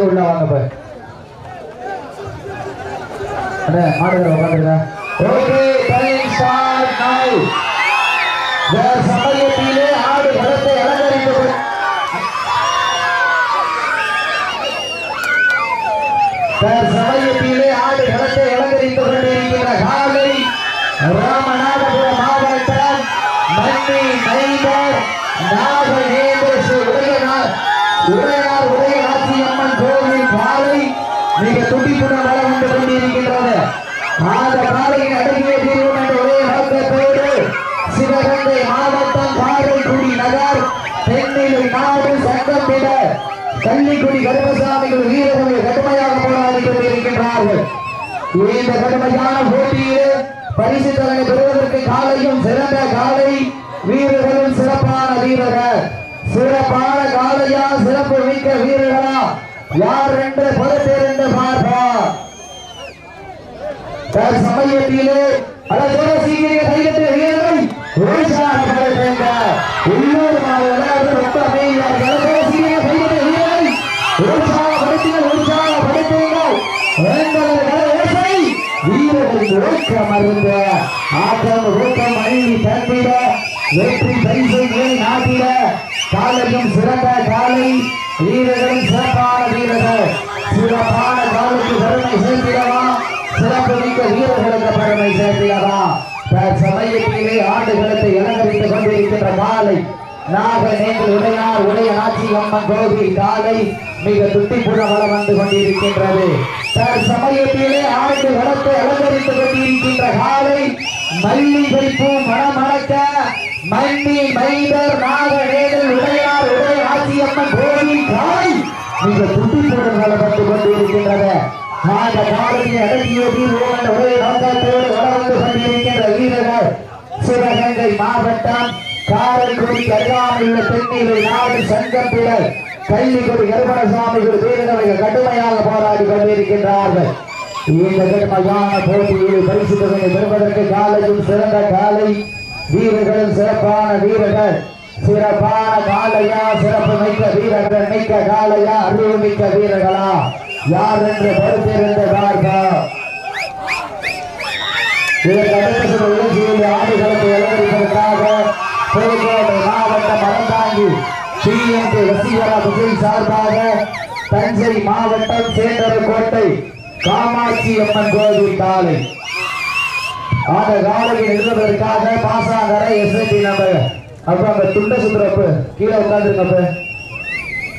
உள்ள வாங்க பாரு அண்ணே மாடுகிற உட்காந்துருங்க. ஓகே டைம் ஸ்டார்ட் நவ் வேற சமயத்திலே ஆடு களத்தை அலங்கரித்து கொண்டு- வேற சமயத்திலே ஆடு களத்தை அலங்கரித்துக் கொண்டிருக்கிற காலை ராமநாதபுரம் மாவட்டம் மன்னி மைந்தர் நாகநேந்திர உடையனார். உடையார் மிக துடிப்புடன் வளம் வந்து கொண்டிருக்கின்றது. அந்த காலையின் அடங்கிய தீர்வு என்ற ஒரே நோக்கத்தோடு சிவகங்கை மாவட்டம் காரைக்குடி நகர் தென்னிலை நாடு சங்கத்திட கள்ளிக்குடி கருமசாமிகள் வீரர்கள் கடுமையாக போராடி கொண்டிருக்கின்றார்கள். இந்த கடுமையான போட்டியிலே பரிசு தலைமை பெறுவதற்கு காலையும் சிறந்த காலை வீரர்களும் சிறப்பான வீரர்கள். சிறப்பான காலையா சிறப்பு மிக்க வீரர்களா யார் என்ற பொறுத்தேர் என்று பார்ப்பா சமயத்திலே அழகான சீக்கிரிய கைகட்டு வீரர்கள் உற்சாகப்படுத்துங்க உள்ளூர் மாவட்டம் ரொம்ப அமைதியாக அழகான சீக்கிரிய கைகட்டு வீரர்கள் உற்சாகப்படுத்துங்கள் உற்சாகப்படுத்துங்கள். வேந்தர்கள் ஓசை வீரர்களின் ஊக்கம் அருந்த ஆட்டம் ஊக்கம் அழுகி தந்திட வெற்றி பரிசு நாட்டிட காலையும் சிறந்த காலை வீரர்களும் சிறப்பான வீரர்கள். சிறப்பான காலுக்கு பெருமை சேர்த்திடவா? சிறப்பு மிக்க வீரர்களுக்கு பெருமை சேர்த்திடவா? சமயத்திலே ஆண்டுகளுக்கு இளங்கரித்துக் கொண்டிருக்கின்ற காலை நாக நேற்று உடையார் உடைய ஆட்சி அம்மன் கோவில் காலை மிக துட்டிப்புற வளம் வந்து கொண்டிருக்கின்றது. சமயத்திலே ஆண்டு வளத்தை அலங்கரித்துக் கொண்டிருக்கின்ற காலை மல்லிகை பூ மணமணக்க மன்னி மைதர் நாக உடையார் உடைய ஆசியம்மன் அம்மன் தாய் காலை மிக துட்டிப்புடன் வளம் வந்து கொண்டிருக்கின்றது. அந்த காலையை அடக்கிய தீர்வோம் ஒரே நோக்கத்தோடு வளர்ந்து கொண்டிருக்கின்ற வீரர்கள். சிவகங்கை மாவட்டம் காரைக்குடி அருகாமையுள்ள தென்னிலை நாடு சங்கப்பிடர் கள்ளிக்குடி கருமணசாமிகள் வீரர்கள் கடுமையாக போராடி கொண்டிருக்கின்றார்கள். இந்த கடுமையான போட்டியில் பரிசு தொகையை பெறுவதற்கு காலையும் சிறந்த காலை வீரர்கள் சிறப்பான வீரர்கள். சிறப்பான காலையா சிறப்பு மிக்க வீரர்கள் மிக்க காலையா அறிவு மிக்க வீரர்களா? யார் என்று பொறுத்திருந்து பார்ப்போம். ஆடுகளுக்கு அடுத்த புதுக்கோட்டை மாவட்டம் மரந்தாங்கி டிஎன்கே வசீகரா புகழ் சார்பாக தஞ்சை மாவட்டம் சேந்தரக்கோட்டை காமாட்சி அம்மன் கோவில் காலை. அந்த காலையில் எழுதுவதற்காக பாசாங்கரை எஸ்ஐபி நம்பர் அப்ப அந்த துண்ட சுந்தரப்பு கீழே உட்காந்துருங்கப்ப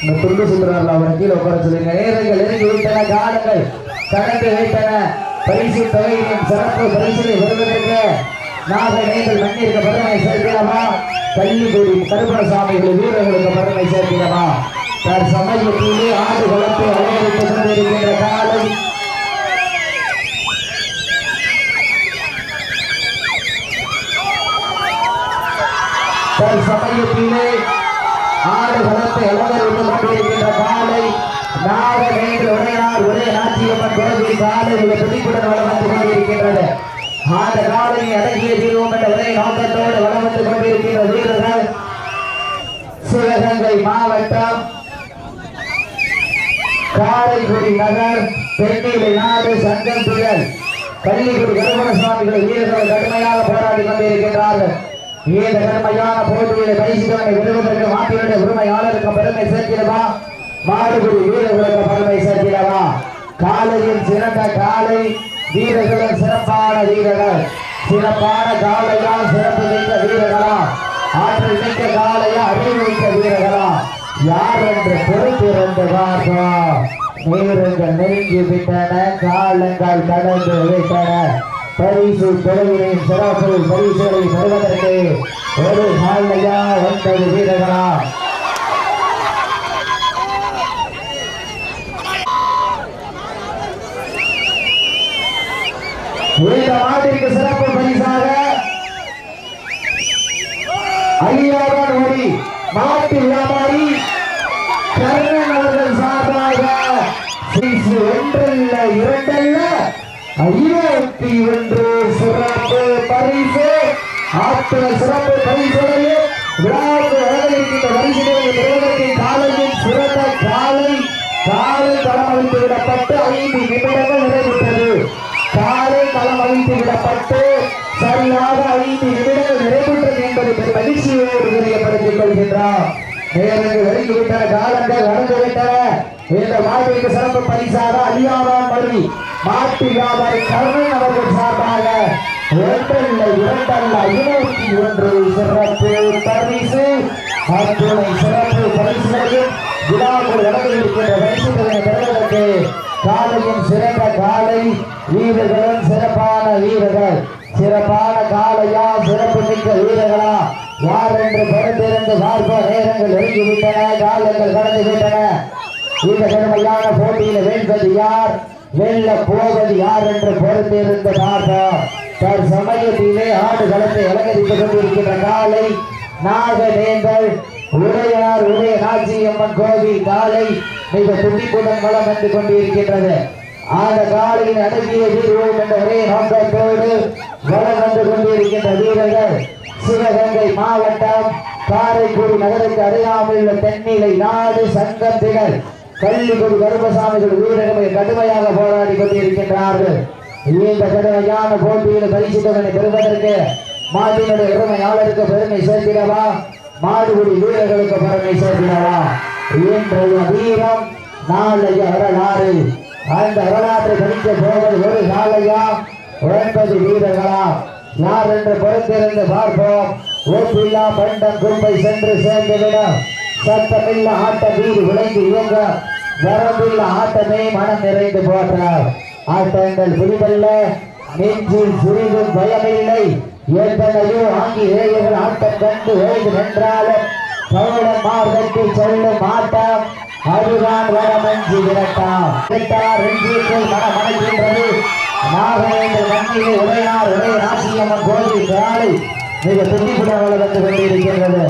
இந்த துண்டு சுந்தரம்ல அவரை கீழே உட்கார சொல்லுங்க. நேரங்கள் நெருங்கி விட்டன காலங்கள் கடந்து விட்டன. பரிசு தொகையின் சிறப்பு பரிசினை வருவதற்கு நாக நீங்கள் மண்ணிற்கு பெருமை சேர்க்கிறமா கள்ளிக்குடி கருப்பணசாமிகள் வீரர்களுக்கு பெருமை சேர்க்கிறமா தன் சமயத்திலே ஆண்டு வளர்த்து அலங்கரித்துக் கொண்டிருக்கின்ற காலம் தன் சமயத்திலே ஆடு வளர்த்து அலங்கரித்துக் கொண்டிருக்கின்ற காலை நாக நேற்று உடையார் ஒரே நாச்சியம்மன் கோவில் காலை மிக துடிப்புடன் வளம் வந்து கொண்டிருக்கின்றது. ஆறு காலையை அடங்கிய தீர்வோம் என்ற ஒரே நோக்கத்தோடு வளம் வந்து கொண்டிருக்கின்ற வீரர்கள் சிவகங்கை மாவட்டம் காரைக்குடி நகர் தென்னிலை நாடு சங்கம் புயல். கள்ளிக்குடி கருமண சுவாமிகள் வீரர்கள் கடுமையாக போராடி கொண்டிருக்கின்றார்கள். இந்த கடுமையான போட்டியில பரிசுகளை விடுவதற்கு மாட்டியுடைய உரிமையாளருக்கு பெருமை சேர்க்கிறவா? மாடுகுடி வீரர்களுக்கு பெருமை சேர்க்கிறதா காலையில் சிறந்த காலை வீரர்களும் சிறப்பான வீரர்கள். சிறப்பான காலையா சிறப்பு மிக்க வீரர்களா? ஆற்றல் மிக்க காலையா அறிவு மிக்க வீரர்களா? யார் என்று பொறுத்திருந்து பார்ப்போம். நீருங்கள் நெருங்கி விட்டன காலங்கள் கடந்து விட்டன. பரிசு பெறுகிறேன். சிறப்பு பரிசுகளை பெறுவதற்கு ஒரு சாலையா ஒன்பது வீரர்களா? இந்த மாட்டிற்கு சிறப்பு பரிசாக ஐயாயிரம் ஓடி மாட்டு வியாபாரி கர்ணன் அவர்கள் சார்பாக ஒன்றல்ல இரண்டல்ல. ஐயாயிரத்தி ஒன்று சிறப்பு பரிசு. ஆத்திர சிறப்பு பரிசுகளையும் விழாவுக்கு வழங்கியிருக்கின்ற பரிசுகளை பெறுவதற்கு காலையில் சிறந்த காலை காலை களம் அழித்து விடப்பட்டு ஐந்து நிமிடங்கள் நிறைவுற்றது. காலை களம் அழித்து விடப்பட்டு சரியாக ஐந்து நிமிடங்கள் நிறைவுற்றது என்பதை மகிழ்ச்சியோடு தெரியப்படுத்திக் கொள்கின்றார் நேரங்கள் நெருங்கிவிட்டன காலங்கள் நடந்து விட்டன இந்த சிறப்பு பரிசாக அழியாதான் மருவி மாட்டு வியாபாரி கருணன் அவர்கள் சார்பாக ஒன்றல்ல இரண்டல்ல இருநூத்தி ஒன்று சிறப்பு பரிசு. அத்துணை சிறப்பு பரிசுகளையும் விழாக்கள் நடந்து இருக்கின்ற பரிசுகளை பெறுவதற்கு காலையின் சிறந்த காலை வீரர்களும் சிறப்பான வீரர்கள். சிறப்பான காலையா சிறப்பு மிக்க வீரர்களா? யார் என்று பொறுத்திருந்து பார்ப்ப நேரங்கள் நெருங்கிவிட்டன காலங்கள் கடந்து விட்டன. இந்த கடுமையான போட்டியில் வெல்வது யார்? வெல்ல போவது யார் என்று பொறுத்திருந்து பார்ப்போம் தற்சமயத்திலே ஆடு களத்தை அலங்கரித்துக் கொண்டிருக்கின்ற காலை நாகநேந்தல் உடையார் உடைய நாச்சியம்மன் கோவில் காலை மிக துண்டிப்புடன் வளம் வந்து கொண்டிருக்கின்றது. அந்த காலையின் அடங்கிய வீரர்கள் என்ற ஒரே நோக்கத்தோடு வளம் வந்து கொண்டிருக்கின்ற வீரர்கள் சிவகங்கை மாவட்டம் காரைக்குடி நகருக்கு அருகாமையில் உள்ள தென்னிலை நாடு சங்கத்தினர் கள்ளிக்குடி கருப்பசாமிகள் வீரர்கள் கடுமையாக போராடி கொண்டிருக்கின்றார்கள். இந்த கடுமையான போட்டியில் பரிசு தொகனை பெறுவதற்கு மாட்டினுடைய உரிமையாளருக்கு பெருமை சேர்க்கிறவா மாடுபிடி வீரர்களுக்கு பெருமை சேர்க்கிறவா இன்றைய வீரம் நாளைய வரலாறு அந்த வரலாற்றை படிக்க போவது ஒரு நாளையா? உழைப்பது வீரர்களா? யார் என்று பொறுத்திருந்து பார்ப்போம். ஓப்பில்லா பண்டம் கும்பை சென்று சேர்ந்துவிடும். சத்தமில்ல ஆட்ட வீடு விளைந்து இவங்க வரம்புள்ள ஆட்டமே மனம் நிறைந்து போற்றார் ஆட்டங்கள் புரிதல்ல நெஞ்சில் சிறிதும் பயமில்லை. எத்தனையோ ஆங்கிலேயர்கள் ஆட்டம் கண்டு ஓய்ந்து நின்றாலும் கவுடம் மார்கட்டி சொல்லும் ஆட்டம் அதுதான் வரமஞ்சி விரட்டாம். விரட்டார் ரெஞ்சிக்குள் மனமடைகின்றது. நாகவேந்தர் வண்டியை உரையார் உரை ராசியம்மன் கோவில் காலை மிக துடிப்புடன் வளர்ந்து கொண்டிருக்கின்றது.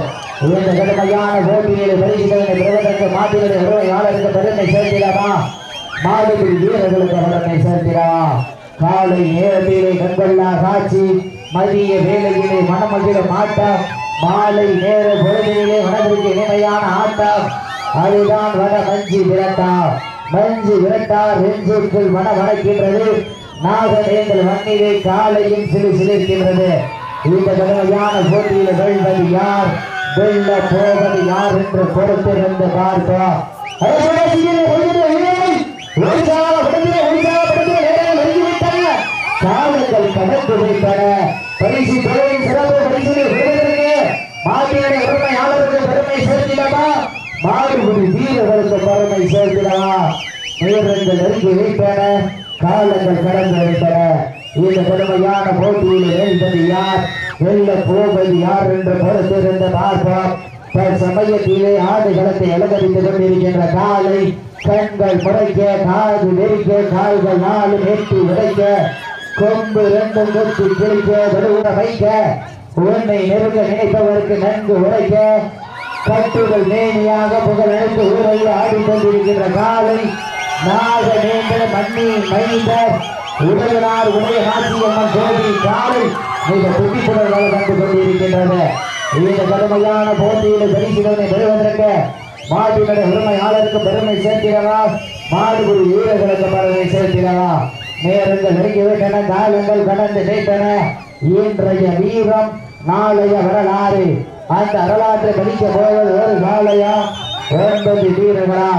இந்த கடுமையான போட்டியில் பரிசுகளை பெறுவதற்கு மாட்டினுடைய உரிமையாளருக்கு பெருமை சேர்த்திடமா மாடுபிடி வீரர்களுக்கு பெருமை சேர்த்திடா காலை நேரத்திலே கண்கொள்ளா காட்சி மதிய வேலையிலே மனமகிழ மாட்டம் மாலை நேர பொழுதிலே மனதிற்கு இனிமையான ஆட்டம். அதுதான் வட மஞ்சி விரட்டா. மஞ்சு விரட்டார் நெஞ்சுக்குள் மன வணக்கின்றது நாகநேந்தல் மண்ணிலே காலையும் சிறு சிலிர்க்கின்றது. இந்த கடுமையான போட்டியில் வெல்வது யார்? வெல்ல போவது யார் என்று பொறுத்திருந்து பார்ப்போம். காலங்கள் கடந்து விட்டன பரிசு தொழில் சிறப்பு பரிசு பெறுவதற்கு மாட்டினுடைய உரிமையாளருக்கு பெருமை சேர்த்திடவா? வீரர்களுக்கு பெருமை சேர்த்திடவா? நெருங்கி காலங்கள் கடந்து இந்த பெருமையான போட்டியில் எழுந்தது யார்? வெல்ல போவது யார் என்று பொறுத்திருந்து பார்ப்போம். சமயத்திலே ஆடுகளத்தை அலங்கரித்துக் கொண்டிருக்கின்ற காலை கண்கள் முறைக்க காது நெரிக்க கால்கள் நாலு நெட்டி உடைக்க கொம்பு ரெண்டும் கொத்து கிழிக்க விடுவிட வைக்க உன்னை நெருங்க நினைப்பவருக்கு நன்கு உடைக்க கட்டுகள் மேனியாக புகழ் அழைத்து ஊரையில் ஆடிக்கொண்டிருக்கின்ற காலை நாக நேந்த மண்ணி மைந்தர் உதயனார் உடைய நாச்சியம்மன் கோவில் காலை மிக துடிப்புடன் வளம் கொண்டிருக்கின்றது. இந்த கடுமையான போட்டியில் பரிசுகளை பெறுவதற்கு மாட்டினுடைய உரிமையாளருக்கு பெருமை சேர்க்கிறதா மாடுபிடி வீரர்களுக்கு பெருமை சேர்க்கிறதா நேரங்கள் நெருங்கிவிட்டன காலங்கள் கடந்து நீட்டன இன்றைய வீரம் நாளைய வரலாறு. அந்த வரலாற்றை படிக்க போவது ஒரு காலையா? ஒன்பது வீரர்களா?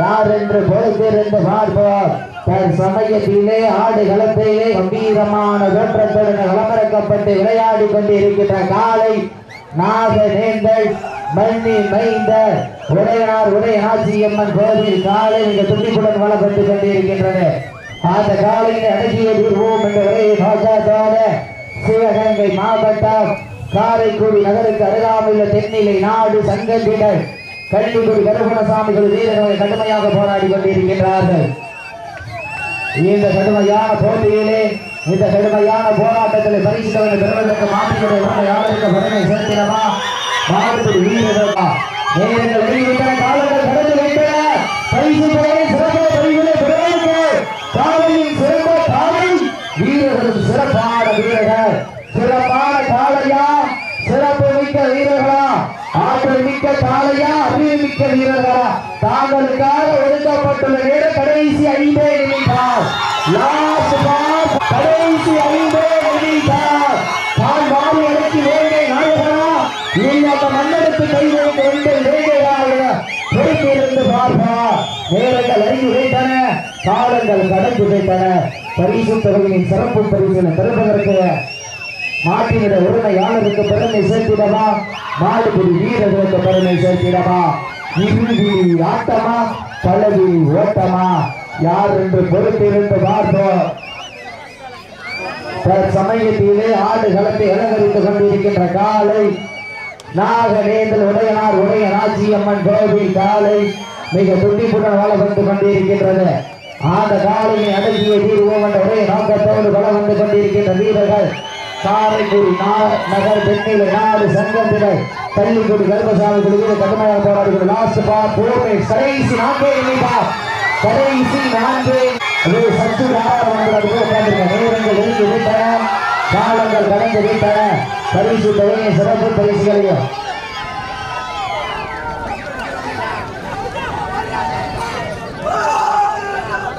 யார் என்று பொறுத்திருந்து பார்ப்போம் தன் சமயத்திலே ஆடு களத்திலே கம்பீரமான தோற்றத்துடன் களமிறக்கப்பட்டு விளையாடி கொண்டிருக்கின்ற காலை நாக நேந்தல் மண்ணி மைந்த உடையார் உடைய ஆட்சியம்மன் கோவில் காலை மிக துடிப்புடன் வளப்பட்டு கொண்டிருக்கின்றன அந்த காலையில் அடங்கிய தீர்வோம் என்ற உரையை நோக்கத்தோட சிவகங்கை மாவட்டம் காரைக்குடி நகருக்கு அருகாமையில் தென்னிலை நாடு சங்கத்தினர் கள்ளிக்குடி கருகுணசாமிகள் வீரர்களை கடுமையாக போராடி கொண்டிருக்கின்றார்கள். இந்த கடுமையான போட்டியிலே இந்த கடுமையான போராட்டத்தில் பரிசுகளை பெறுவதற்கு மாற்றினுடைய யாருக்கு பெருமை சேர்க்கிறமா மாவட்ட வீரர்களா நேரங்கள் வெளியிட்டன காலங்கள் கடந்து வைத்தன பரிசு பெறவை சிறப்பு பரிசுகளை பெறுவதற்கு காலையில் சிறந்த காலை. வீரர்களும் சிறப்பான வீரர்கள். சிறப்பான காலையா சிறப்பு மிக்க வீரர்கள். ஆற்றல் மிக்க காலையா அறிவு மிக்க வீரர்களா? தாங்களுக்காக ஒதுக்கப்பட்டுள்ள நேர கடைசி ஐந்தே நிமிடம் லாஸ்ட் பாஸ் கடைசி ஐந்தே நிமிடம் தான் மாறி அடக்கி வேங்கை நாயகனா? நீ அந்த மன்னருக்கு கை வைத்து வந்து பார்ப்பா. நேரங்கள் அறிந்து வைத்தன காலங்கள் கடந்து வைத்தன பரிசு தொகையின் சிறப்பு பரிசு பெறுவதற்கு மாட்டியிட உரிமை யாருக்கு பெருமை சேர்த்திடவா? மாடுபுரி வீரர்களுக்கு பெருமை சேர்த்திடவா? இறுதி ஆட்டமா? பழவி ஓட்டமா? யார் என்று பொறுத்திருந்து பார்ப்போம். சமயத்திலே ஆடு களத்தை அலங்கரித்துக் கொண்டிருக்கின்ற காலை நாகநேந்தல் உடையனார் உடைய நாச்சியம்மன் கோவில் காலை மிக துண்டிப்புடன் வள வந்து கொண்டிருக்கின்றது. அந்த காலையை அடங்கிய தீர்வோம் என்ற உடைய நோக்கத்தோடு வள வந்து கொண்டிருக்கின்ற வீரர்கள். காரைக்குடி நகர் தென்னிலை நாடு சங்கத்தினர் பள்ளிக்கூடி கர்ப்பசாமி குழுவில கடுமையாக போராடுகிற லாஸ்ட் பா போர்மை கடைசி நான்கே நிமிடம் கடைசி நான்கே. அது சத்து நாடாளுமன்ற உட்கார்ந்திருக்க நேரங்கள் எழுந்து விட்டன காலங்கள் கடந்து விட்டன பரிசு தொகையை சிறப்பு பரிசுகளையும்.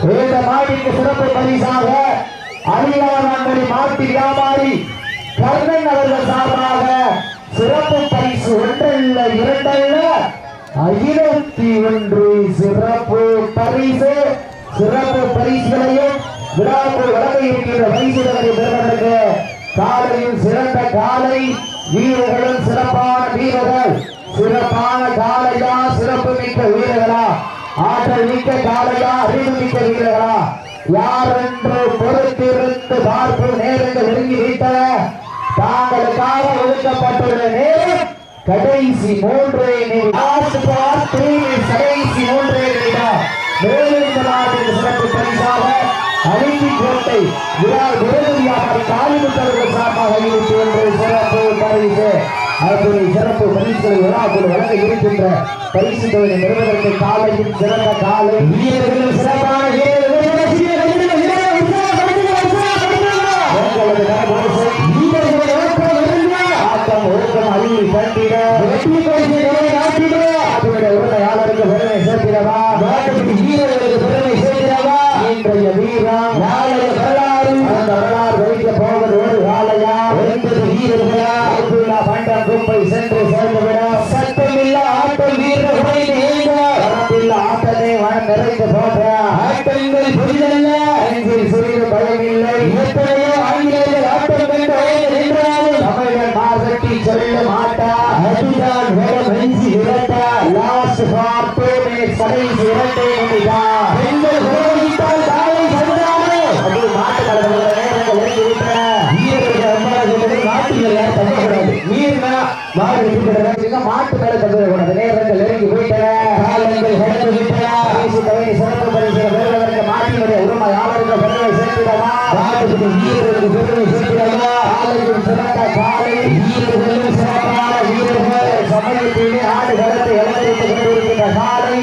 இந்த மாடிக்கு சிறப்பு பரிசாக அரியானங்கடி மாட்டு வியாபாரி கர்ணன் அவர்கள் சார்பாக சிறப்பு பரிசு ஒன்றல்ல இரண்டல்ல ஐநூத்தி ஒன்று சிறப்பு பரிசு. சிறப்பு பரிசுகளையும் விழாக்கள் வழங்க இருக்கின்ற பரிசுகளை பெறுவதற்கு காலையில் சிறந்த காலை வீரர்களும் சிறப்பான வீரர்கள். சிறப்பான காலையா சிறப்பு மிக்க வீரர்களா? ஆற்றல் மிக்க காலையா அறிவு மிக்க வீரர்களா? யார் என்று பொறுத்திருந்து பார்ப்பு நேரங்கள் நெருங்கி விட்டன தாங்களுக்காக ஒதுக்கப்பட்டுள்ள நேரம் கடைசி மூன்றே கடைசி மூன்றே மேலும் இந்த நாட்டின் சிறப்பு பரிசாக அழிந்தி கோட்டை விழா விருது வியாபாரி காலிமுத்தவர்கள் சார்பாக இருபத்தி ஒன்று சிறப்பு பரிசு அவர்களுடைய சிறப்பு பரிசுகளை விழாக்குள் வழங்க இருக்கின்ற பரிசுகளை பெறுவதற்கு காலையில் சிறந்த காலை. வீரர்களும் சிறப்பான விட்டுக்கிறதா மாட்டு மேல தங்கக்கூடாது நேரங்கள் இறங்கி விட்டன காலங்கள் கடந்து விட்டன. பரிசு தவறி சிறப்பு பரிசு பெறுவதற்கு மாட்டினுடைய உரிமையாளர்கள் பெருமை சேர்த்திடவா? நாட்டுக்கு வீரர்களுக்கு பெருமை சேர்த்திடவா? காலையும் சிறந்த காலை. வீரர்களும் சிறப்பான வீரர்கள். சமயத்திலே ஆடு களத்தை அலங்கரித்துக் கொண்டிருக்கின்ற காலை.